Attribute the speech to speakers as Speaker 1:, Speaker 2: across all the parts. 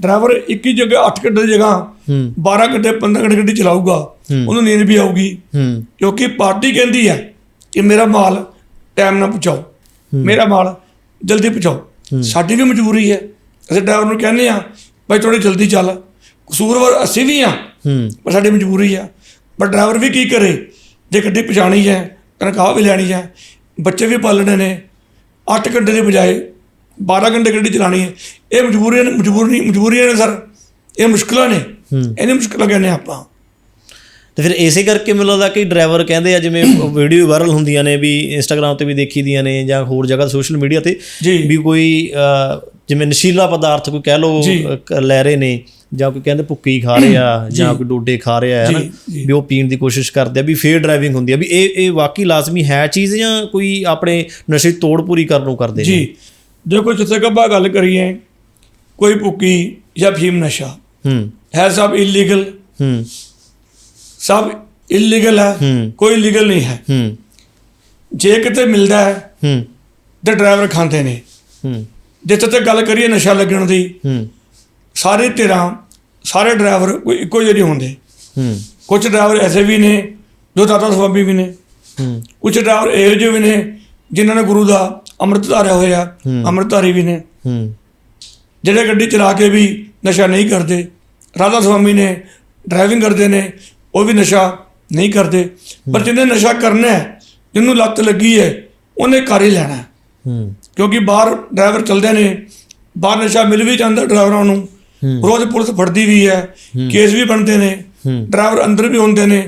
Speaker 1: Driver ਇੱਕ ਹੀ ਜਗ੍ਹਾ 8 ਘੰਟੇ ਦੀ ਜਗ੍ਹਾ
Speaker 2: ਹੂੰ।
Speaker 1: 12 ਘੰਟੇ 15 ਘੰਟੇ ਗੱਡੀ ਚਲਾਊਗਾ। ਉਹਨੂੰ ਨੀਂਦ ਵੀ ਆਊਗੀ। ਕਿਉਂਕਿ ਪਾਰਟੀ ਕਹਿੰਦੀ ਹੈ ਕਿ ਮੇਰਾ ਮਾਲ ਟਾਈਮ ਨਾਲ ਪਹੁੰਚਾਓ। ਮੇਰਾ ਮਾਲ ਜਲਦੀ ਪਹੁੰਚਾਓ। ਸਾਡੀ ਵੀ ਮਜਬੂਰੀ ਹੈ। ਅਸੀਂ ਡਰਾਈਵਰ ਨੂੰ ਕਹਿੰਦੇ ਆ ਭਾਈ ਥੋੜੀ ਜਲਦੀ ਚੱਲ। ਕਸੂਰਵਾਰ ਅਸੀਂ ਵੀ ਆ ਪਰ ਸਾਡੀ ਮਜਬੂਰੀ ਆ ਪਰ ਡਰਾਈਵਰ ਵੀ ਕੀ ਕਰੇ? ਜੇ ਗੱਡੀ ਪਛਾਣੀ ਹੈ ਤਨਖਾਹ ਵੀ ਲੈਣੀ ਹੈ। ਬੱਚੇ ਵੀ ਪਾਲਣੇ ਨੇ। 8 ਘੰਟੇ ਦੀ ਬਜਾਏ 12 ਘੰਟੇ ਗੱਡੀ ਚਲਾਣੀ ਹੈ। ਇਹ ਮਜਬੂਰੀਆਂ ਨੇ ਮਜਬੂਰੀ ਮਜਬੂਰੀਆਂ ਨੇ ਸਰ। ਇਹ ਮੁਸ਼ਕਲਾਂ ਨੇ। ਇਹਨੇ ਮੁਸ਼ਕਲਾਂ ਕਹਿੰਦੇ ਆਪਾਂ?
Speaker 2: ਤੇ ਫਿਰ ਇਸੇ ਕਰਕੇ ਮੈਨੂੰ ਲੱਗਦਾ ਕਿ ਡਰਾਈਵਰ ਕਹਿੰਦੇ ਆ ਜਿਵੇਂ ਵੀਡੀਓ ਵਾਇਰਲ ਹੁੰਦੀਆਂ ਨੇ ਵੀ ਇੰਸਟਾਗ੍ਰam ਤੇ ਵੀ ਦੇਖੀਦੀਆਂ ਨੇ ਜਾਂ ਹੋਰ ਜਗ੍ਹਾ ਸੋਸ਼ਲ ਮੀਡੀਆ ਤੇ। ਵੀ ਕੋਈ ਜਿਵੇਂ ਨਸ਼ੀਲਾ ਪਦਾਰਥ ਕੋਈ ਕਹਿ ਕ- ਲੈ ਰਹੇ ਨੇ ਜਾਂ ਕੋਈ ਕਹਿੰਦੇ ਭੁੱਕੀ ਖਾ ਰਹੇ ਆ ਜਾਂ। ਕੋਈ ਡੋਡੇ ਖਾ ਰਿਹਾ ਹੈ ਨਾ। ਵੀ ਉਹ ਪੀਣ ਦੀ ਕੋਸ਼ਿਸ਼ ਕਰਦੇ ਆ ਵੀ ਫੇਅਰ ਡਰਾਈਵਿੰਗ ਹੁੰਦੀ ਆ। ਵੀ ਇਹ ਇਹ ਵਾਕਈ ਲਾਜ਼ਮੀ ਹੈ ਚੀਜ਼ ਜਾਂ ਕੋਈ ਆਪਣੇ ਨਸ਼ੇ ਤੋੜ ਪੂਰੀ ਕਰਨ ਨੂੰ ਕਰਦੇ ਨੇ?
Speaker 1: ਜੀ। ਜੇ ਕੋਈ ਜਿੱਥੇ ਕੱਬਾ ਗੱਲ ਕਰੀਏ ਕੋਈ ਭੁੱਕੀ ਜਾਂ ਫੀਮ ਨਸ਼ਾ
Speaker 2: ਹੂੰ।
Speaker 1: ਹੈ ਸਭ ਇਲੀਗਲ
Speaker 2: ਹੂੰ।
Speaker 1: ਸਭ ਇਲੀਗਲ ਹੈ। ਕੋਈ ਲੀਗਲ ਨਹੀਂ ਹੈ।
Speaker 2: ਹੂੰ।
Speaker 1: ਜੇ ਕਿਤੇ ਮਿਲਦਾ ਹੈ
Speaker 2: ਹੂੰ।
Speaker 1: ਤੇ ਡਰਾਈਵਰ ਖਾਂਦੇ ਨੇ।
Speaker 2: ਹੂੰ।
Speaker 1: ਜਿੱਥੇ ਤੱਕ ਗੱਲ ਕਰੀਏ ਨਸ਼ਾ ਲੱਗਣ ਦੀ
Speaker 2: ਹੂੰ।
Speaker 1: ਸਾਰੇ ਧਿਰਾਂ ਸਾਰੇ ਡਰਾਈਵਰ ਕੋਈ ਇੱਕੋ ਜਿਹੇ ਨਹੀਂ ਹੁੰਦੇ।
Speaker 2: ਹੂੰ।
Speaker 1: ਕੁਝ ਡਰਾਈਵਰ ਐਸੇ ਵੀ ਨੇ ਜੋ ਦਾਤਾ ਸਵਾਮੀ ਵੀ ਨੇ।
Speaker 2: ਹੂੰ।
Speaker 1: ਕੁਝ ਡਰਾਈਵਰ ਇਹੋ ਜਿਹੇ ਵੀ ਨੇ ਜਿਨ੍ਹਾਂ ਨੇ ਗੁਰੂ ਦਾ ਅੰਮ੍ਰਿਤ ਧਾਰਿਆ ਹੋਇਆ ਅੰਮ੍ਰਿਤਧਾਰੀ ਵੀ ਨੇ। ਜਿਹੜੇ ਗੱਡੀ ਚਲਾ ਕੇ ਵੀ ਨਸ਼ਾ ਨਹੀਂ ਕਰਦੇ ਰਾਧਾ ਸਵਾਮੀ ਨੇ ਡਰਾਈਵਿੰਗ ਕਰਦੇ ਨੇ ਉਹ ਵੀ ਨਸ਼ਾ ਨਹੀਂ ਕਰਦੇ। ਪਰ ਜਿਹਨੇ ਨਸ਼ਾ ਕਰਨਾ ਹੈ ਜਿਹਨੂੰ ਲੱਤ ਲੱਗੀ ਹੈ ਉਹਨੇ ਕਰ ਹੀ ਲੈਣਾ ਕਿਉਂਕਿ ਬਾਹਰ ਡਰਾਈਵਰ ਚੱਲਦੇ ਨੇ ਬਾਹਰ ਨਸ਼ਾ ਮਿਲ ਵੀ ਜਾਂਦਾ ਡਰਾਈਵਰਾਂ ਨੂੰ। ਰੋਜ਼ ਪੁਲਿਸ ਫੜਦੀ ਵੀ ਹੈ ਕੇਸ ਵੀ ਬਣਦੇ ਨੇ। ਡਰਾਈਵਰ ਅੰਦਰ ਵੀ ਹੁੰਦੇ ਨੇ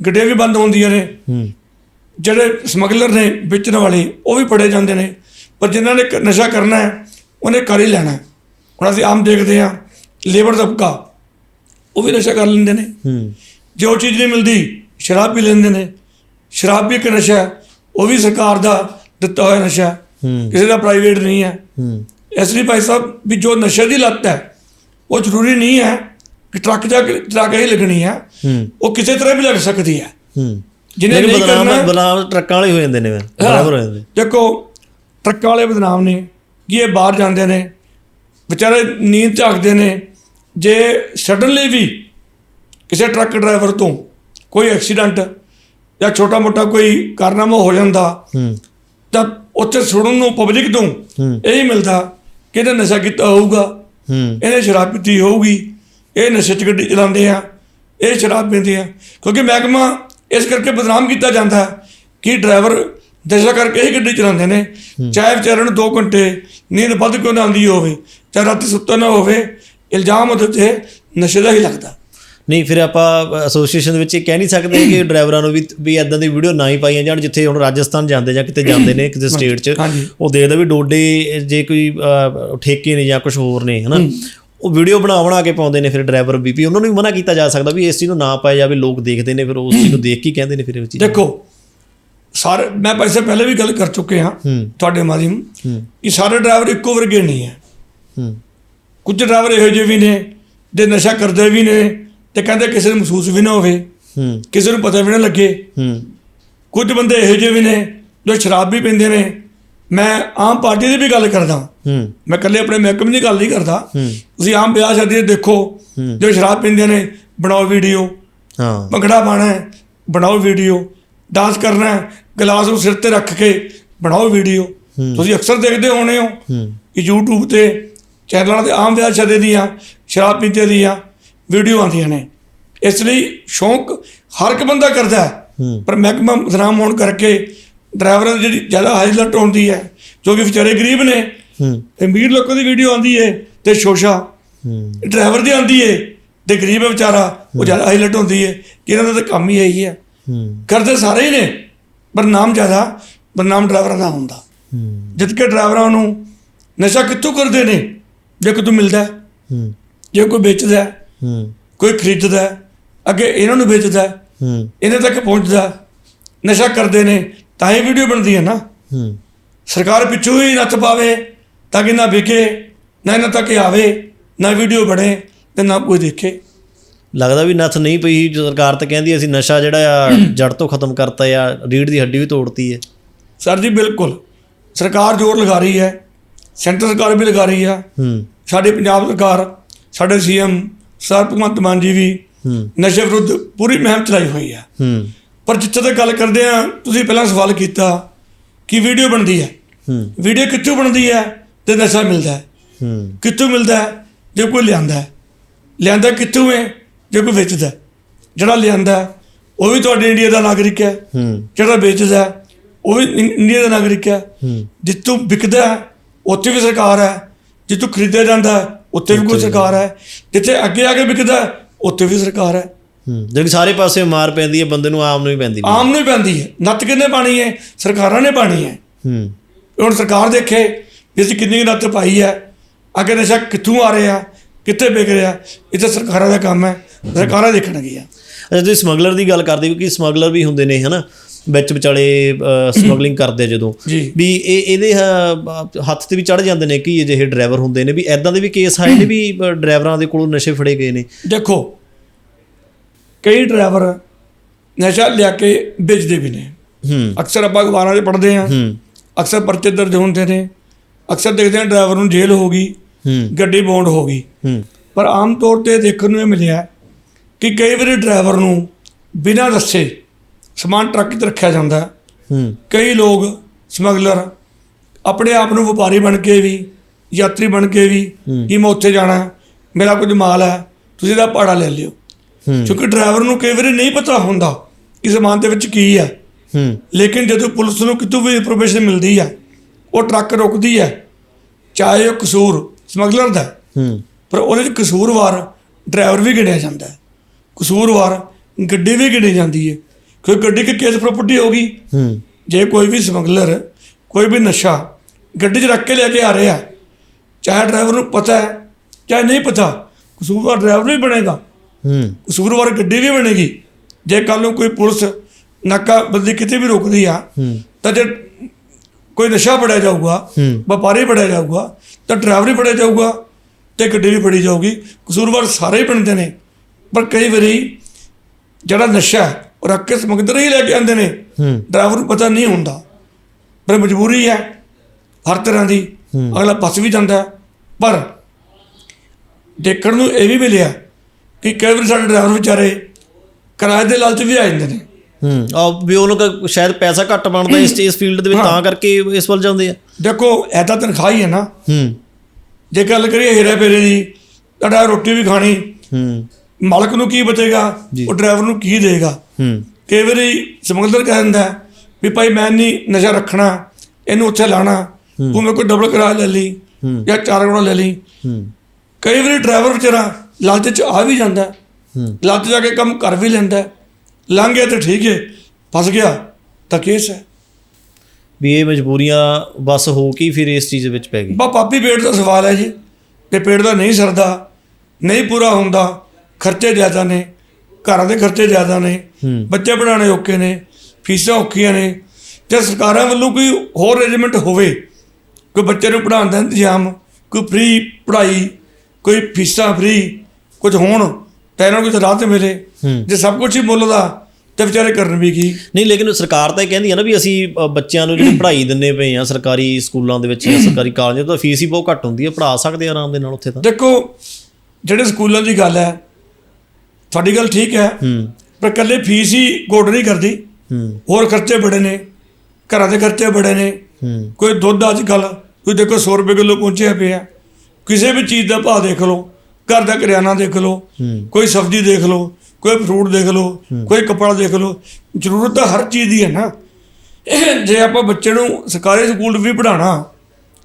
Speaker 1: ਗੱਡੀਆਂ ਵੀ ਬੰਦ ਹੁੰਦੀਆਂ ਨੇ। ਜਿਹੜੇ ਸਮਗਲਰ ਨੇ ਵੇਚਣ ਵਾਲੇ ਉਹ ਵੀ ਫੜੇ ਜਾਂਦੇ ਨੇ। ਪਰ ਜਿਨ੍ਹਾਂ ਨੇ ਨਸ਼ਾ ਕਰਨਾ ਹੈ ਉਹਨੇ ਕਰ ਹੀ ਲੈਣਾ। ਹੁਣ ਅਸੀਂ ਆਮ ਦੇਖਦੇ ਹਾਂ ਲੇਬਰ ਤਬਕਾ ਉਹ ਵੀ ਨਸ਼ਾ ਕਰ ਲੈਂਦੇ ਨੇ।
Speaker 2: ਹੂੰ।
Speaker 1: ਜੇ ਉਹ ਚੀਜ਼ ਨਹੀਂ ਮਿਲਦੀ ਸ਼ਰਾਬ ਪੀ ਲੈਂਦੇ ਨੇ। ਸ਼ਰਾਬ ਵੀ ਇੱਕ ਨਸ਼ਾ ਉਹ ਵੀ ਸਰਕਾਰ ਦਾ ਦਿੱਤਾ ਹੋਇਆ ਨਸ਼ਾ ਕਿਸੇ ਦਾ ਪ੍ਰਾਈਵੇਟ ਨਹੀਂ ਹੈ।
Speaker 2: ਹੂੰ।
Speaker 1: ਇਸ ਲਈ ਭਾਈ ਸਾਹਿਬ ਵੀ ਜੋ ਨਸ਼ੇ ਦੀ ਲੱਤ ਹੈ ਉਹ ਜ਼ਰੂਰੀ ਨਹੀਂ ਹੈ ਕਿ ਟਰੱਕ ਜਾ ਕੇ ਚਲਾ ਕੇ ਹੀ ਲੱਗਣੀ ਹੈ।
Speaker 2: ਹੂੰ।
Speaker 1: ਉਹ ਕਿਸੇ ਤਰ੍ਹਾਂ ਵੀ ਲੱਗ ਸਕਦੀ ਹੈ।
Speaker 2: ਹੂੰ।
Speaker 1: ਜਿਹਨੇ ਨਹੀਂ ਕਰਨਾ
Speaker 2: ਬਦਨਾਮ ਟਰੱਕਾਂ ਵਾਲੇ ਹੋ ਜਾਂਦੇ ਨੇ ਡਰਾਈਵਰ ਹੋ। ਜਾਂਦੇ।
Speaker 1: ਦੇਖੋ ਟਰੱਕਾਂ ਵਾਲੇ ਬਦਨਾਮ ਨੇ ਕਿ ਇਹ ਬਾਹਰ ਜਾਂਦੇ ਨੇ ਵਿਚਾਰੇ ਨੀਂਦ ਝਾਕਦੇ ਨੇ। ਜੇ ਸਡਨਲੀ ਵੀ ਕਿਸੇ ਟਰੱਕ ਡਰਾਈਵਰ ਤੋਂ ਕੋਈ ਐਕਸੀਡੈਂਟ ਜਾਂ ਛੋਟਾ ਮੋਟਾ ਕੋਈ ਕਾਰਨਾਮਾ ਹੋ ਜਾਂਦਾ ਤਾਂ ਉੱਥੇ ਸੁਣਨ ਨੂੰ ਪਬਲਿਕ ਤੋਂ। ਇਹ ਹੀ ਮਿਲਦਾ ਕਿ ਇਹਨੇ ਨਸ਼ਾ ਕੀਤਾ ਹੋਊਗਾ ਇਹਨੇ ਸ਼ਰਾਬ ਪੀਤੀ ਹੋਊਗੀ ਇਹ ਨਸ਼ੇ 'ਚ ਗੱਡੀ ਚਲਾਉਂਦੇ ਆ ਇਹ ਸ਼ਰਾਬ ਪੀਂਦੇ ਆ। ਕਿਉਂਕਿ ਮਹਿਕਮਾ ਇਸ ਕਰਕੇ ਬਦਨਾਮ ਕੀਤਾ ਜਾਂਦਾ ਕਿ ਡਰਾਈਵਰ ਨਸ਼ਾ ਕਰਕੇ ਹੀ ਗੱਡੀ ਚਲਾਉਂਦੇ ਨੇ। ਚਾਹੇ ਵਿਚਾਰੇ ਨੂੰ 2 ਘੰਟੇ ਨੀਂਦ ਵੱਧ ਕਿਉਂ ਨਾ ਆਉਂਦੀ ਹੋਵੇ ਚਾਹੇ ਰਾਤੀ ਸੁੱਤਾ ਨਾ ਹੋਵੇ ਇਲਜ਼ਾਮ ਉਹਦੇ ਤੇ ਨਸ਼ੇ ਦਾ ਹੀ ਲੱਗਦਾ।
Speaker 2: ਨਹੀਂ ਫਿਰ ਆਪਾਂ ਐਸੋਸੀਏਸ਼ਨ ਦੇ ਵਿੱਚ ਇਹ ਕਹਿ ਨਹੀਂ ਸਕਦੇ ਕਿ ਡਰਾਈਵਰਾਂ ਨੂੰ ਵੀ ਵੀ ਇਦਾਂ ਦੀ ਵੀਡੀਓ ਨਾ ਹੀ ਪਾਈਆਂ ਜਾਣ ਜਿੱਥੇ ਹੁਣ ਰਾਜਸਥਾਨ ਜਾਂਦੇ ਜਾਂ ਕਿਤੇ ਜਾਂਦੇ ਨੇ ਕਿਸੇ ਸਟੇਟ 'ਚ। ਉਹ ਦੇਖਦੇ ਵੀ ਡੋਡੇ ਜੇ ਕੋਈ ਠੇਕੇ ਨੇ ਜਾਂ ਕੁਝ ਹੋਰ ਨੇ ਹਨਾ? ਉਹ ਵੀਡੀਓ ਬਣਾ ਬਣਾ ਕੇ ਪਾਉਂਦੇ ਨੇ ਫਿਰ ਡਰਾਈਵਰ ਵੀ ਉਹਨਾਂ ਨੂੰ ਵੀ ਮਨਾ ਕੀਤਾ ਜਾ ਸਕਦਾ ਵੀ ਇਸ ਚੀਜ਼ ਨੂੰ ਨਾ ਪਾਇਆ ਜਾਵੇ ਲੋਕ ਦੇਖਦੇ ਨੇ ਫਿਰ ਉਸ ਚੀਜ਼ ਨੂੰ ਦੇਖ ਕੇ ਕਹਿੰਦੇ ਨੇ ਫਿਰ ਇਹ ਚੀਜ਼।
Speaker 1: ਦੇਖੋ ਸਾਰੇ ਮੈਂ ਪੈਸੇ ਪਹਿਲੇ ਵੀ ਗੱਲ ਕਰ ਚੁੱਕੇ ਹਾਂ ਤੁਹਾਡੇ ਮਾਧਿਅਮ। ਕਿ ਸਾਰੇ ਡਰਾਈਵਰ ਇੱਕੋ ਵਰਗੇ ਨਹੀਂ ਹੈ। ਕੁਝ ਡਰਾਈਵਰ ਇਹੋ ਜਿਹੇ ਵੀ ਨੇ ਜੇ ਨਸ਼ਾ ਕਰਦੇ ਵੀ ਨੇ ਤੇ ਕਹਿੰਦੇ ਕਿਸੇ ਨੂੰ ਮਹਿਸੂਸ ਵੀ ਨਾ ਹੋਵੇ। ਕਿਸੇ ਨੂੰ ਪਤਾ ਵੀ ਨਾ ਲੱਗੇ। ਕੁਝ ਬੰਦੇ ਇਹੋ ਜਿਹੇ ਵੀ ਨੇ ਜੋ ਸ਼ਰਾਬ ਵੀ ਪੀਂਦੇ ਨੇ। ਮੈਂ ਆਮ ਪਾਰਟੀ ਦੀ ਵੀ ਗੱਲ ਕਰਦਾ।
Speaker 2: ਹੂੰ।
Speaker 1: ਮੈਂ ਇਕੱਲੇ ਆਪਣੇ ਮਹਿਕਮੇ ਦੀ ਗੱਲ ਨਹੀਂ ਕਰਦਾ। ਤੁਸੀਂ ਆਮ ਵਿਆਹ ਸ਼ਾਦੀ 'ਚ ਦੇਖੋ ਜੋ ਸ਼ਰਾਬ ਪੀਂਦੇ ਨੇ ਬਣਾਓ ਵੀਡੀਓ।
Speaker 2: ਹਾਂ।
Speaker 1: ਭੰਗੜਾ ਪਾਣਾ ਹੈ ਬਣਾਓ ਵੀਡੀਓ। ਡਾਂਸ ਕਰਨਾ ਹੈ ਗਲਾਸ ਨੂੰ ਸਿਰ ਤੇ ਰੱਖ ਕੇ ਬਣਾਓ ਵੀਡੀਓ। ਤੁਸੀਂ ਅਕਸਰ ਦੇਖਦੇ ਹੋਣੇ ਹੋ ਕਿ YouTube ਤੇ ਚੈਨਲਾਂ ਤੇ ਆਮ ਵਿਆਹ ਸ਼ਾਦੀ ਦੀਆਂ ਸ਼ਰਾਬ ਪੀਤੇ ਦੀਆਂ ਵੀਡੀਓ ਆਉਂਦੀਆਂ ਨੇ। ਇਸ ਲਈ ਸ਼ੌਂਕ ਹਰ ਇੱਕ ਬੰਦਾ ਕਰਦਾ ਹੈ। ਪਰ ਮਹਿਕਮਾ ਬਦਨਾਮ ਹੋਣ ਕਰਕੇ ਡਰਾਈਵਰਾਂ ਦੀ ਜਿਹੜੀ ਜ਼ਿਆਦਾ ਹਾਈਲਾਈਟ ਹੁੰਦੀ ਹੈ ਜੋ ਕਿ ਵਿਚਾਰੇ ਗਰੀਬ ਨੇ
Speaker 2: ਹੂੰ।
Speaker 1: ਤੇ ਅਮੀਰ ਲੋਕਾਂ ਦੀ ਵੀਡੀਓ ਆਉਂਦੀ ਹੈ ਤੇ ਸ਼ੋਸ਼ਾ
Speaker 2: ਹੂੰ।
Speaker 1: ਡਰਾਈਵਰ ਦੀ ਆਉਂਦੀ ਹੈ ਤੇ ਗਰੀਬ ਵਿਚਾਰਾ ਉਹ ਜ਼ਿਆਦਾ ਹਾਈਲਾਈਟ ਹੁੰਦੀ ਹੈ ਕਿ ਇਹਨਾਂ ਦਾ ਤਾਂ ਕੰਮ ਹੀ ਇਹੀ ਹੈ
Speaker 2: ਹੂੰ।
Speaker 1: ਕਰਦੇ ਸਾਰੇ ਹੀ ਨੇ ਪਰ ਨਾਮ ਜ਼ਿਆਦਾ ਬਦਨਾਮ ਡਰਾਈਵਰਾਂ ਦਾ ਹੁੰਦਾ।
Speaker 2: ਹੂੰ।
Speaker 1: ਜਦ ਕਿ ਡਰਾਈਵਰਾਂ ਨੂੰ ਨਸ਼ਾ ਕਿੱਥੋਂ ਕਰਦੇ ਨੇ? ਜੇ ਕਿਤੋਂ ਮਿਲਦਾ ਹੈ, ਜੇ ਕੋਈ ਵੇਚਦਾ ਹੈ, ਕੋਈ ਖਰੀਦਦਾ ਅੱਗੇ ਇਹਨਾਂ ਨੂੰ ਵੇਚਦਾ ਹੈ, ਇਹਨਾਂ ਤੱਕ ਪਹੁੰਚਦਾ। ਨਸ਼ਾ ਕਰਦੇ ਨੇ ਤਾਂ ਹੀ ਵੀਡੀਓ ਬਣਦੀ ਹੈ ਨਾ।
Speaker 2: ਹੂੰ।
Speaker 1: ਸਰਕਾਰ ਪਿੱਛੋਂ ਹੀ ਨੱਥ ਪਾਵੇ ਤਾਂ ਕਿ ਨਾ ਵਿਕੇ ਨਾ ਇਹਨਾਂ ਤੱਕ ਆਵੇ ਨਾ ਵੀਡੀਓ ਬਣੇ ਤੇ ਨਾ ਕੋਈ ਦੇਖੇ।
Speaker 2: ਲੱਗਦਾ ਵੀ ਨੱਥ ਨਹੀਂ ਪਈ ਸਰਕਾਰ ਤਾਂ ਕਹਿੰਦੀ ਅਸੀਂ ਨਸ਼ਾ ਜਿਹੜਾ ਆ ਜੜ ਤੋਂ ਖਤਮ ਕਰਤਾ ਆ ਰੀੜ ਦੀ ਹੱਡੀ ਵੀ ਤੋੜਤੀ ਹੈ
Speaker 1: ਸਰ ਜੀ ਬਿਲਕੁਲ। ਸਰਕਾਰ ਜ਼ੋਰ ਲਗਾ ਰਹੀ ਹੈ। ਸੈਂਟਰ ਸਰਕਾਰ ਵੀ ਲਗਾ ਰਹੀ ਹੈ
Speaker 2: ਹੂੰ।
Speaker 1: ਸਾਡੀ ਪੰਜਾਬ ਸਰਕਾਰ ਸਾਡੇ ਸੀਐਮ ਸਰ ਭਗਵੰਤ ਮਾਨ ਜੀ ਵੀ
Speaker 2: ਹੂੰ।
Speaker 1: ਨਸ਼ੇ ਵਿਰੁੱਧ ਪੂਰੀ ਮੁਹਿੰਮ ਚਲਾਈ ਹੋਈ ਹੈ
Speaker 2: ਹੂੰ।
Speaker 1: ਪਰ ਜਿੱਥੇ ਤੱਕ ਗੱਲ ਕਰਦੇ ਆ ਤੁਸੀਂ ਪਹਿਲਾਂ ਸਵਾਲ ਕੀਤਾ ਕਿ ਵੀਡੀਓ ਬਣਦੀ ਹੈ।
Speaker 2: ਹੂੰ।
Speaker 1: ਵੀਡੀਓ ਕਿੱਥੋਂ ਬਣਦੀ ਹੈ? ਤੇ ਨਸ਼ਾ ਮਿਲਦਾ ਹੈ।
Speaker 2: ਹੂੰ।
Speaker 1: ਕਿੱਥੋਂ ਮਿਲਦਾ ਹੈ? ਜੇ ਕੋਈ ਲਿਆਂਦਾ ਹੈ। ਲਿਆਂਦਾ ਕਿੱਥੋਂ ਹੈ? ਜੇ ਕੋਈ ਵੇਚਦਾ ਹੈ। ਜਿਹੜਾ ਲਿਆਂਦਾ ਹੈ, ਉਹ ਵੀ ਤੁਹਾਡੇ ਇੰਡੀਆ ਦਾ ਨਾਗਰਿਕ ਹੈ।
Speaker 2: ਹੂੰ।
Speaker 1: ਜਿਹੜਾ ਵੇਚਦਾ ਹੈ, ਉਹ ਵੀ ਇੰ- ਇੰਡੀਆ ਦਾ ਨਾਗਰਿਕ ਹੈ।
Speaker 2: ਹੂੰ।
Speaker 1: ਜਿੱਥੋਂ ਵਿਕਦਾ ਹੈ, ਉੱਥੇ ਵੀ ਸਰਕਾਰ ਹੈ। ਜਿੱਥੋਂ ਖਰੀਦਿਆ ਜਾਂਦਾ ਹੈ, ਉੱਥੇ ਵੀ ਕੋਈ ਸਰਕਾਰ ਹੈ। ਜਿੱਥੇ ਅੱਗੇ ਆ ਕੇ ਵਿਕਦਾ ਹੈ, ਉੱਥੇ ਵੀ ਸਰਕਾਰ ਹੈ।
Speaker 2: ਹੂੰ। ਜਿਹੜੀ ਸਾਰੇ ਪਾਸੇ ਮਾਰ ਪੈਂਦੀ ਹੈ ਬੰਦੇ ਨੂੰ ਆਮ ਨੂੰ ਹੀ ਪੈਂਦੀ। ਹੈ
Speaker 1: ਆਮ ਨੂੰ ਹੀ ਪੈਂਦੀ ਹੈ। ਨੱਤ ਕਿੰਨੇ ਪਾਣੀ ਹੈ? ਸਰਕਾਰਾਂ ਨੇ ਪਾਣੀ ਹੈ।
Speaker 2: ਹੂੰ।
Speaker 1: ਹੁਣ ਸਰਕਾਰ ਦੇਖੇ ਵੀ ਅਸੀਂ ਕਿੰਨੀ ਨੱਤ ਪਾਈ ਹੈ? ਅੱਗੇ ਨਸ਼ਾ ਕਿੱਥੋਂ ਆ ਰਿਹਾ? ਕਿੱਥੇ ਵਿਕ ਰਿਹਾ? ਇਹ ਤਾਂ ਸਰਕਾਰਾਂ ਦਾ ਕੰਮ ਹੈ। ਸਰਕਾਰਾਂ ਦੇਖਣਗੀਆਂ।
Speaker 2: ਅੱਛਾ ਤੁਸੀਂ ਸਮਗਲਰ ਦੀ ਗੱਲ ਕਰਦੇ ਹੋ ਕਿ ਸਮਗਲਰ ਵੀ ਹੁੰਦੇ ਨੇ ਹਨਾ? ਵਿੱਚ ਵਿਚਾਲੇ ਸਮਗਲਿੰਗ ਕਰਦੇ ਆ ਜਦੋਂ। ਵੀ ਇਹ ਇਹਦੇ ਹੱਥ ਤੇ ਵੀ ਚੜ ਜਾਂਦੇ ਨੇ ਕਿ ਅਜਿਹੇ ਡਰਾਈਵਰ ਹੁੰਦੇ ਨੇ। ਵੀ ਐਦਾਂ ਦੇ ਵੀ ਕੇਸ ਆਏ ਨੇ ਵੀ ਡਰਾਈਵਰਾਂ ਦੇ ਕੋਲੋਂ ਨਸ਼ੇ ਫੜੇ ਗਏ ਨੇ।
Speaker 1: ਦੇਖੋ ਕਈ ਡਰਾਈਵਰ ਨਸ਼ਾ ਲਿਆ ਕੇ ਵੇਚਦੇ ਵੀ ਨੇ।
Speaker 2: ਹੂੰ।
Speaker 1: ਅਕਸਰ ਆਪਾਂ ਅਖਬਾਰਾਂ 'ਚ ਪੜ੍ਹਦੇ ਹੂੰ। ਅਕਸਰ ਪਰਚੇ ਦਰਜ ਹੁੰਦੇ ਨੇ। ਅਕਸਰ ਦੇਖਦੇ ਹਾਂ ਡਰਾਈਵਰ ਨੂੰ ਜੇਲ੍ਹ ਹੋ ਗਈ
Speaker 2: ਹੂੰ।
Speaker 1: ਗੱਡੀ ਬੌਂਡ ਹੋ ਗਈ।
Speaker 2: ਹੂੰ।
Speaker 1: ਪਰ ਆਮ ਤੌਰ ਤੇ ਦੇਖਣ ਨੂੰ ਇਹ ਮਿਲਿਆ ਕਿ ਕਈ ਵਾਰੀ ਡਰਾਈਵਰ ਨੂੰ ਬਿਨਾਂ ਦੱਸੇ ਸਮਾਨ ਟਰੱਕ 'ਚ ਰੱਖਿਆ ਜਾਂਦਾ ਕਈ ਲੋਕ ਸਮਗਲਰ ਆਪਣੇ ਆਪ ਨੂੰ ਵਪਾਰੀ ਬਣ ਕੇ ਵੀ ਯਾਤਰੀ ਬਣ ਕੇ ਵੀ ਕਿ ਮੈਂ ਉੱਥੇ ਜਾਣਾ ਮੇਰਾ ਕੁਝ ਮਾਲ ਹੈ ਤੁਸੀਂ ਇਹਦਾ ਭਾੜਾ ਲੈ ਲਿਓ।
Speaker 2: ਹੂੰ।
Speaker 1: ਕਿਉਂਕਿ ਡਰਾਈਵਰ ਨੂੰ ਕਈ ਵਾਰੀ ਨਹੀਂ ਪਤਾ ਹੁੰਦਾ ਕਿ ਸਮਾਨ ਦੇ ਵਿੱਚ ਕੀ ਹੈ।
Speaker 2: ਹੂੰ।
Speaker 1: ਲੇਕਿਨ ਜਦੋਂ ਪੁਲਿਸ ਨੂੰ ਕਿਤੋਂ ਵੀ ਇਨਫੋਰਮੇਸ਼ਨ ਮਿਲਦੀ ਹੈ ਉਹ ਟਰੱਕ ਰੁਕਦੀ ਹੈ ਚਾਹੇ ਉਹ ਕਸੂਰ ਸਮਗਲਰ ਦਾ ਹੈ, ਪਰ ਉਹਦੇ ਵਿੱਚ ਕਸੂਰਵਾਰ ਡਰਾਈਵਰ ਵੀ ਗਿਣਿਆ ਜਾਂਦਾ ਹੈ। ਕਸੂਰਵਾਰ ਗੱਡੀ ਵੀ ਗਿਣੀ ਜਾਂਦੀ ਹੈ। ਕਿਉਂਕਿ ਗੱਡੀ ਕਿ ਕੇਸ ਪ੍ਰਾਪਰਟੀ ਹੋਗੀ
Speaker 2: ਹੂੰ।
Speaker 1: ਜੇ ਕੋਈ ਵੀ ਸਮਗਲਰ ਕੋਈ ਵੀ ਨਸ਼ਾ ਗੱਡੀ 'ਚ ਰੱਖ ਕੇ ਲੈ ਕੇ ਆ ਰਿਹਾ ਚਾਹੇ ਡਰਾਈਵਰ ਨੂੰ ਪਤਾ ਹੈ ਚਾਹੇ ਨਹੀਂ ਪਤਾ ਕਸੂਰਵਾਰ ਡਰਾਈਵਰ ਵੀ ਬਣੇਗਾ।
Speaker 2: ਹੂੰ।
Speaker 1: ਕਸੂਰਵਾਰ ਗੱਡੀ ਵੀ ਬਣੇਗੀ। ਜੇ ਕੱਲ ਨੂੰ ਕੋਈ ਪੁਲਿਸ ਨਾਕਾਬੰਦੀ ਕਿਤੇ ਵੀ ਰੋਕਦੀ ਆ ਤਾਂ ਜੇ ਕੋਈ ਨਸ਼ਾ ਫੜਿਆ ਜਾਊਗਾ ਵਪਾਰੀ ਫੜਿਆ ਜਾਊਗਾ ਤਾਂ ਡਰਾਈਵਰ ਹੀ ਫੜਿਆ ਜਾਊਗਾ ਤੇ ਗੱਡੀ ਵੀ ਫੜੀ ਜਾਊਗੀ। ਕਸੂਰਵਾਰ ਸਾਰੇ ਹੀ ਬਣਦੇ ਨੇ ਪਰ ਕਈ ਵਾਰੀ ਜਿਹੜਾ ਨਸ਼ਾ ਉਹ ਰੱਖ ਕੇ ਸਮਗਲਰ ਹੀ ਲੈ ਕੇ ਆਉਂਦੇ ਨੇ ਡਰਾਈਵਰ ਨੂੰ ਪਤਾ ਨਹੀਂ ਹੁੰਦਾ। ਪਰ ਮਜਬੂਰੀ ਹੈ ਹਰ ਤਰ੍ਹਾਂ ਦੀ। ਅਗਲਾ ਫਸ ਵੀ ਜਾਂਦਾ। ਪਰ ਦੇਖਣ ਨੂੰ ਇਹ ਵੀ ਮਿਲਿਆ ਕਿ ਕਈ ਵਾਰ ਸਾਡੇ ਡਰਾਈਵਰ ਵਿਚਾਰੇ ਕਿਰਾਏ ਦੇ ਲਾਲਚ ਵੀ ਆ ਜਾਂਦੇ ਨੇ।
Speaker 2: ਹੂੰ। ਆ ਵੀ ਉਹਨਾਂ ਦਾ ਸ਼ਾਇਦ ਪੈਸਾ ਘੱਟ ਬਣਦਾ ਇਸ ਇਸ ਫੀਲਡ ਦੇ ਵਿੱਚ। ਤਾਂ ਕਰਕੇ ਇਸ ਵੱਲ ਜਾਂਦੇ ਆ।
Speaker 1: ਦੇਖੋ ਇਹ ਤਾਂ ਤਨਖਾਹ ਹੀ ਹੈ ਨਾ।
Speaker 2: ਹੂੰ।
Speaker 1: ਜੇ ਗੱਲ ਕਰੀਏ ਹੀਰੇ ਫੇਰੇ ਦੀ ਤਾਂ ਡਰਾਈਵਰ ਰੋਟੀ ਵੀ ਖਾਣੀ।
Speaker 2: ਹੂੰ।
Speaker 1: ਮਾਲਕ ਨੂੰ ਕੀ ਬਚੇਗਾ। ਉਹ ਡਰਾਈਵਰ ਨੂੰ ਕੀ ਦੇਗਾ?
Speaker 2: ਹੂੰ।
Speaker 1: ਕਈ ਵਾਰੀ ਸਮਗਲਰ ਕਹਿ ਦਿੰਦਾ ਹੈ ਵੀ ਭਾਈ ਮੈਂ ਨਹੀਂ ਨਸ਼ਾ ਰੱਖਣਾ ਇਹਨੂੰ ਉੱਥੇ ਲਾਣਾ ਤੂੰ ਮੇਰੇ ਕੋਲ ਡਬਲ ਕਿਰਾਇਆ ਲੈ ਲਈ। ਜਾਂ ਚਾਰ ਗੁਣਾ ਲੈ ਲਈ।
Speaker 2: ਹੂੰ।
Speaker 1: ਕਈ ਵਾਰੀ ਡਰਾਈਵਰ ਵਿਚਾਰਾ ਲਾਲਚ ਚ ਆ ਵੀ ਜਾਂਦਾ। ਲਾਲਚ ਜਾ ਕੇ ਕੰਮ ਕਰ ਵੀ ਲੈਂਦਾ। ਲੰਘ ਗਿਆ ਤੇ ਠੀਕ ਹੈ ਫਸ ਗਿਆ ਤਾਂ ਕੇਸ ਹੈ।
Speaker 2: ਵੀ ਇਹ ਮਜਬੂਰੀਆਂ ਬਸ ਹੋ ਕੇ ਫਿਰ ਇਸ ਚੀਜ਼ ਵਿੱਚ ਪੈ ਗਈ।
Speaker 1: ਬਾ ਪਾਪੀ ਪੇਟ ਦਾ ਸਵਾਲ ਹੈ ਜੀ ਤੇ ਪੇਟ ਦਾ ਨਹੀਂ ਸਰਦਾ ਨਹੀਂ ਪੂਰਾ ਹੁੰਦਾ ਖਰਚੇ ਜ਼ਿਆਦਾ ਨੇ ਘਰਾਂ ਦੇ ਖਰਚੇ ਜ਼ਿਆਦਾ ਨੇ ਬੱਚੇ ਪੜਾਉਣੇ ਔਖੇ ਨੇ ਫੀਸਾਂ ਔਖੀਆਂ ਨੇ ਤੇ ਸਰਕਾਰਾਂ ਵੱਲੋਂ ਕੋਈ ਹੋਰ ਅਰੇਂਜਮੈਂਟ ਹੋਵੇ ਕੋਈ ਬੱਚੇ ਨੂੰ ਪੜ੍ਹਾਉਣ ਦਾ ਇੰਤਜ਼ਾਮ ਕੋਈ ਫ੍ਰੀ ਪੜ੍ਹਾਈ ਕੋਈ ਫੀਸਾਂ ਫ੍ਰੀ ਕੁਝ ਹੋਣ ਤਾਂ ਇਹਨਾਂ ਨੂੰ ਕੋਈ ਰਾਹਤ ਮਿਲੇ।
Speaker 2: ਹੂੰ।
Speaker 1: ਜੇ ਸਭ ਕੁਝ ਹੀ ਮੁੱਲ ਦਾ ਤੇ ਵਿਚਾਰੇ ਕਰਨ ਵੀ ਕੀ?
Speaker 2: ਨਹੀਂ ਲੇਕਿਨ ਸਰਕਾਰ ਤਾਂ ਇਹ ਕਹਿੰਦੀ ਹੈ ਨਾ ਵੀ ਅਸੀਂ ਬੱਚਿਆਂ ਨੂੰ ਜਿਹੜੀ ਪੜ੍ਹਾਈ ਦਿੰਨੇ ਪਏ ਆ ਸਰਕਾਰੀ ਸਕੂਲਾਂ ਦੇ ਵਿੱਚ ਜਾਂ ਸਰਕਾਰੀ ਕਾਲਜਾਂ ਤੋਂ ਫੀਸ ਹੀ ਬਹੁਤ ਘੱਟ ਹੁੰਦੀ ਹੈ ਪੜ੍ਹਾ ਸਕਦੇ ਆ ਆਰਾਮ ਦੇ ਨਾਲ ਉੱਥੇ ਤਾਂ।
Speaker 1: ਦੇਖੋ ਜਿਹੜੇ ਸਕੂਲਾਂ ਦੀ ਗੱਲ ਹੈ ਤੁਹਾਡੀ ਗੱਲ ਠੀਕ ਹੈ ਪਰ ਇਕੱਲੇ ਫੀਸ ਹੀ ਗੋਡ ਨਹੀਂ ਕਰਦੀ। ਹੋਰ ਖਰਚੇ ਬੜੇ ਨੇ ਘਰਾਂ ਦੇ ਖਰਚੇ ਬੜੇ ਨੇ। ਕੋਈ ਦੁੱਧ ਅੱਜ ਕੱਲ ਕੋਈ ਦੇਖੋ 100 ਰੁਪਏ ਕਿਲੋ ਪਹੁੰਚਿਆ ਪਿਆ। ਕਿਸੇ ਵੀ ਚੀਜ਼ ਦਾ ਭਾਅ ਦੇਖ ਲਓ ਘਰ ਦਾ ਕਰਿਆਨਾ ਦੇਖ ਲਓ ਕੋਈ ਸਬਜ਼ੀ ਦੇਖ ਲਓ ਕੋਈ ਫਰੂਟ ਦੇਖ ਲਓ ਕੋਈ ਕੱਪੜਾ ਦੇਖ ਲਓ ਜ਼ਰੂਰਤ ਤਾਂ ਹਰ ਚੀਜ਼ ਦੀ ਹੈ ਨਾ। ਇਹ ਜੇ ਆਪਾਂ ਬੱਚੇ ਨੂੰ ਸਰਕਾਰੀ ਸਕੂਲ ਵੀ ਪੜਾਉਣਾ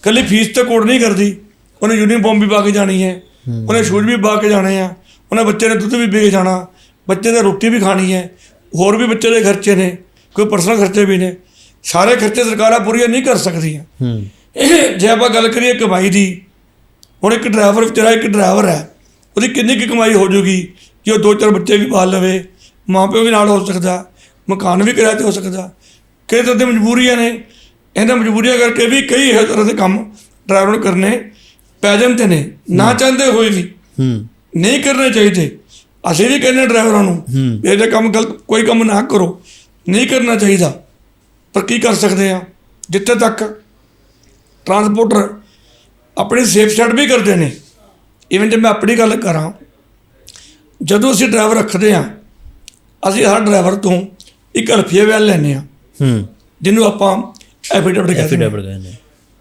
Speaker 1: ਕੱਲੀ ਫੀਸ ਤੇ ਕੋਡ ਨਹੀਂ ਕਰਦੀ ਉਹਨੇ ਯੂਨੀਫਾਰਮ ਵੀ ਪਾ ਕੇ ਜਾਣੀ ਹੈ ਉਹਨੇ ਸ਼ੂਜ਼ ਵੀ ਪਾ ਕੇ ਜਾਣੇ ਆ ਉਹਨੇ ਬੱਚੇ ਨੇ ਦੁੱਧ ਵੀ ਪੀ ਕੇ ਜਾਣਾ ਬੱਚੇ ਨੇ ਰੋਟੀ ਵੀ ਖਾਣੀ ਹੈ ਹੋਰ ਵੀ ਬੱਚੇ ਦੇ ਖਰਚੇ ਨੇ ਕੋਈ ਪਰਸਨਲ ਖਰਚੇ ਵੀ ਨੇ ਸਾਰੇ ਖਰਚੇ ਸਰਕਾਰਾਂ ਪੂਰੀਆਂ ਨਹੀਂ ਕਰ ਸਕਦੀਆਂ। ਜੇ ਆਪਾਂ ਗੱਲ ਕਰੀਏ ਕਮਾਈ ਦੀ ਹੁਣ ਇੱਕ ਡਰਾਈਵਰ ਵਿਚਾਰਾ ਇੱਕ ਡਰਾਈਵਰ ਹੈ ਉਹਦੀ ਕਿੰਨੀ ਕੁ ਕਮਾਈ ਹੋ ਜੂਗੀ ਕਿ ਉਹ ਦੋ ਚਾਰ ਬੱਚੇ ਵੀ ਪਾਲ ਲਵੇ ਮਾਪਿਓ ਵੀ ਨਾਲ ਹੋ ਸਕਦਾ ਮਕਾਨ ਵੀ ਕਿਰਾਏ ਤੇ ਹੋ ਸਕਦਾ ਕਈ ਤਰ੍ਹਾਂ ਦੀਆਂ ਮਜਬੂਰੀਆਂ ਨੇ ਇਹਨਾਂ ਮਜਬੂਰੀਆਂ ਕਰਕੇ ਵੀ ਕਈ ਇਹੋ ਤਰ੍ਹਾਂ ਦੇ ਕੰਮ ਡਰਾਈਵਰ ਨੂੰ ਕਰਨੇ ਪੈ ਜਾਂਦੇ ਨੇ ਨਾ ਚਾਹੁੰਦੇ ਹੋਏ ਵੀ
Speaker 2: ਹੂੰ।
Speaker 1: ਨਹੀਂ ਕਰਨੇ ਚਾਹੀਦੇ ਅਸੀਂ ਵੀ ਕਹਿੰਦੇ ਡਰਾਈਵਰਾਂ ਨੂੰ ਇਹ ਜਿਹਾ ਕੰਮ ਗਲਤ ਕੋਈ ਕੰਮ ਨਾ ਕਰੋ ਨਹੀਂ ਕਰਨਾ ਚਾਹੀਦਾ ਪਰ ਕੀ ਕਰ ਸਕਦੇ ਆ ਜਿੱਥੇ ਤੱਕ ਟਰਾਂਸਪੋਰਟਰ ਆਪਣੀ ਸੇਫ ਸਾਈਡ ਵੀ ਕਰਦੇ ਨੇ। ਇਵਨ ਜੇ ਮੈਂ ਆਪਣੀ ਗੱਲ ਕਰਾਂ ਜਦੋਂ ਅਸੀਂ ਡਰਾਈਵਰ ਰੱਖਦੇ ਆ ਅਸੀਂ ਹਰ ਡਰਾਈਵਰ ਤੋਂ ਇੱਕ ਅਲਫੀਆ ਵੈਲ ਲੈਂਦੇ ਆ
Speaker 2: ਹੂੰ।
Speaker 1: ਜਿਹਨੂੰ ਆਪਾਂ ਐਫੀਡੇਵਿਟ ਕਹਿੰਦੇ
Speaker 2: ਐਫੀਡੇਵਿਟ ਕਹਿੰਦੇ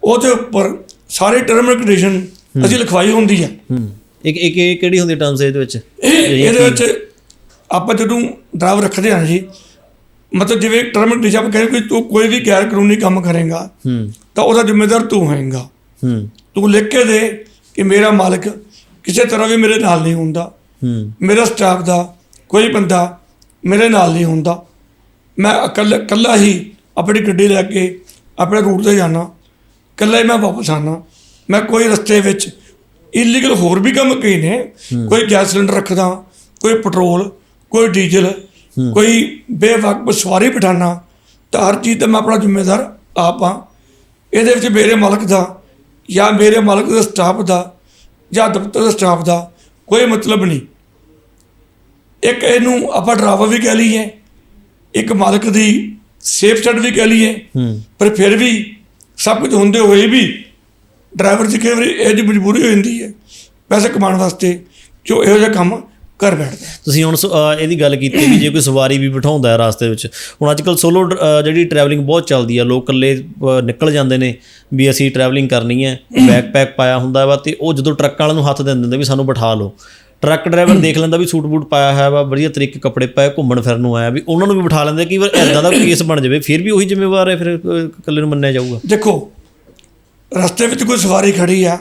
Speaker 1: ਉਹਦੇ ਉੱਪਰ ਸਾਰੇ ਟਰਮ ਐਂਡ ਕੰਡੀਸ਼ਨ ਅਸੀਂ ਲਿਖਵਾਈ ਹੁੰਦੀ ਆ।
Speaker 2: ਹੂੰ। ਇੱਕ ਇੱਕ ਇਹ ਕਿਹੜੀ ਹੁੰਦੀ ਟਰਮਸ ਇਹਦੇ ਵਿੱਚ?
Speaker 1: ਇਹ ਇਹਦੇ ਵਿੱਚ ਆਪਾਂ ਜਦੋਂ ਡਰਾਈਵਰ ਰੱਖਦੇ ਹਾਂ ਜੀ ਮਤਲਬ ਜਿਵੇਂ ਟਰਮ ਐਂਡ ਕੰਡੀਸ਼ਨ ਆਪਾਂ ਕਹਿੰਦੇ ਕੋਈ ਤੂੰ ਕੋਈ ਵੀ ਗੈਰ ਕਾਨੂੰਨੀ ਕੰਮ ਕਰੇਗਾ
Speaker 2: ਹੂੰ।
Speaker 1: ਤਾਂ ਉਹਦਾ ਜ਼ਿੰਮੇਦਾਰ ਤੂੰ ਹੋਏਗਾ।
Speaker 2: ਹੂੰ।
Speaker 1: ਤੂੰ ਲਿਖ ਕੇ ਦੇ ਕਿ ਮੇਰਾ ਮਾਲਕ ਕਿਸੇ ਤਰ੍ਹਾਂ ਵੀ ਮੇਰੇ ਨਾਲ ਨਹੀਂ ਹੁੰਦਾ।
Speaker 2: ਹੂੰ।
Speaker 1: ਮੇਰਾ ਸਟਾਫ ਦਾ ਕੋਈ ਬੰਦਾ ਮੇਰੇ ਨਾਲ ਨਹੀਂ ਹੁੰਦਾ। ਮੈਂ ਇਕੱਲਾ ਇਕੱਲਾ ਹੀ ਆਪਣੀ ਗੱਡੀ ਲੈ ਕੇ ਆਪਣੇ ਰੂਟ ਤੇ ਜਾਣਾ ਇਕੱਲਾ ਹੀ ਮੈਂ ਵਾਪਸ ਆਣਾ ਮੈਂ ਕੋਈ ਰਸਤੇ ਵਿੱਚ ਇਲੀਗਲ ਹੋਰ ਵੀ ਕੰਮ ਕਈ ਨੇ। ਕੋਈ ਗੈਸ ਸਿਲੰਡਰ ਰੱਖਦਾ ਕੋਈ ਪੈਟਰੋਲ ਕੋਈ ਡੀਜ਼ਲ ਕੋਈ ਬੇਵਕਤ ਸਵਾਰੀ ਬਿਠਾਣਾ ਤਾਂ ਹਰ ਚੀਜ਼ ਤੇ ਮੈਂ ਆਪਣਾ ਜ਼ਿੰਮੇਦਾਰ ਆਪ ਹਾਂ। ਇਹਦੇ ਵਿੱਚ ਮੇਰੇ ਮਾਲਕ ਦਾ ਜਾਂ ਮੇਰੇ ਮਾਲਕ ਦੇ ਸਟਾਫ ਦਾ ਜਾਂ ਦਫ਼ਤਰ ਦੇ ਸਟਾਫ ਦਾ ਕੋਈ ਮਤਲਬ ਨਹੀਂ। ਇੱਕ ਇਹਨੂੰ ਆਪਾਂ ਡਰਾਈਵਰ ਵੀ ਕਹਿ ਲਈਏ ਇੱਕ ਮਾਲਕ ਦੀ ਸੇਫ ਸਾਈਡ ਵੀ ਕਹਿ ਲਈਏ ਪਰ ਫਿਰ ਵੀ ਸਭ ਕੁਝ ਹੁੰਦੇ ਹੋਏ ਵੀ ਡਰਾਈਵਰ ਦੀ ਕਈ ਵਾਰੀ ਇਹ ਜਿਹੀ ਮਜਬੂਰੀ ਹੋ ਜਾਂਦੀ ਹੈ ਪੈਸੇ ਕਮਾਉਣ ਵਾਸਤੇ ਜੋ ਇਹੋ ਜਿਹਾ ਕੰਮ ਕਰ ਬੈਠਦਾ।
Speaker 2: ਤੁਸੀਂ ਹੁਣ ਸ- ਅਹ ਇਹਦੀ ਗੱਲ ਕੀਤੀ ਵੀ ਜੇ ਕੋਈ ਸਵਾਰੀ ਵੀ ਬਿਠਾਉਂਦਾ ਹੈ ਰਾਸਤੇ ਵਿੱਚ। ਹੁਣ ਅੱਜ ਕੱਲ ਸੋਲੋ ਜਿਹੜੀ ਟਰੈਵਲਿੰਗ ਬਹੁਤ ਚੱਲਦੀ ਆ ਲੋਕ ਇਕੱਲੇ ਅਹ, ਨਿਕਲ ਜਾਂਦੇ ਨੇ ਵੀ ਅਸੀਂ ਟਰੈਵਲਿੰਗ ਕਰਨੀ ਹੈ ਬੈਕਪੈਕ ਪਾਇਆ ਹੁੰਦਾ ਵਾ ਤੇ ਉਹ ਜਦੋਂ ਟਰੱਕ ਵਾਲਿਆਂ ਨੂੰ ਹੱਥ ਦੇ ਦਿੰਦੇ ਵੀ ਸਾਨੂੰ ਬਿਠਾ ਲਓ। ਟਰੱਕ ਡਰਾਈਵਰ ਦੇਖ ਲੈਂਦਾ ਵੀ ਸੂਟ ਬੂਟ ਪਾਇਆ ਹੋਇਆ ਵਾ ਵਧੀਆ ਤਰੀਕੇ ਕੱਪੜੇ ਪਾਏ ਘੁੰਮਣ ਫਿਰਨ ਨੂੰ ਆਇਆ ਵੀ ਉਹਨਾਂ ਨੂੰ ਵੀ ਬਿਠਾ ਲੈਂਦੇ ਕਈ ਵਾਰ ਐਦਾਂ ਦਾ ਕੇਸ ਬਣ ਜਾਵੇ ਫਿਰ ਵੀ ਉਹੀ ਜ਼ਿੰਮੇਵਾਰ ਹੈ ਫਿਰ ਅਹ, ਇਕੱਲੇ ਨੂੰ ਮੰਨਿਆ ਜਾਊਗਾ।
Speaker 1: ਦੇਖੋ ਰਸਤੇ ਵਿੱਚ ਕੋਈ ਸਵਾਰੀ ਖੜੀ ਆ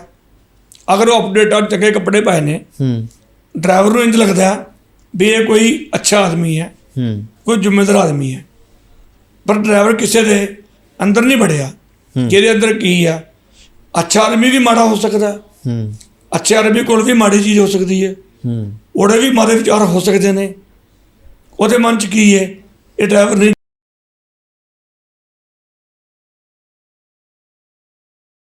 Speaker 1: ਅਗਰ ਉਹ ਅਪਡੇਟ ਆ ਚੰਗੇ ਕੱਪੜੇ ਪਾਏ ਨੇ
Speaker 2: ਹੂੰ।
Speaker 1: ਡਰਾਈਵਰ ਨੂੰ ਇੰਜ ਲੱਗਦਾ ਵੀ ਇਹ ਕੋਈ ਅੱਛਾ ਆਦਮੀ ਹੈ
Speaker 2: ਹੂੰ।
Speaker 1: ਕੋਈ ਜ਼ਿੰਮੇਦਾਰ ਆਦਮੀ ਹੈ। ਪਰ ਡਰਾਈਵਰ ਕਿਸੇ ਦੇ ਅੰਦਰ ਨਹੀਂ ਵੜਿਆ ਜਿਹਦੇ ਅੰਦਰ ਕੀ ਆ? ਅੱਛਾ ਆਦਮੀ ਵੀ ਮਾੜਾ ਹੋ ਸਕਦਾ।
Speaker 2: ਹੈ।
Speaker 1: ਅੱਛੇ ਆਦਮੀ ਕੋਲ ਵੀ ਮਾੜੀ ਚੀਜ਼ ਹੋ ਸਕਦੀ ਹੈ।
Speaker 2: ਹੂੰ।
Speaker 1: ਉਹਦੇ ਵੀ ਮਾੜੇ ਵਿਚਾਰ ਹੋ ਸਕਦੇ ਨੇ। ਉਹਦੇ ਮਨ 'ਚ ਕੀ ਹੈ? ਇਹ ਡਰਾਈਵਰ ਨਹੀਂ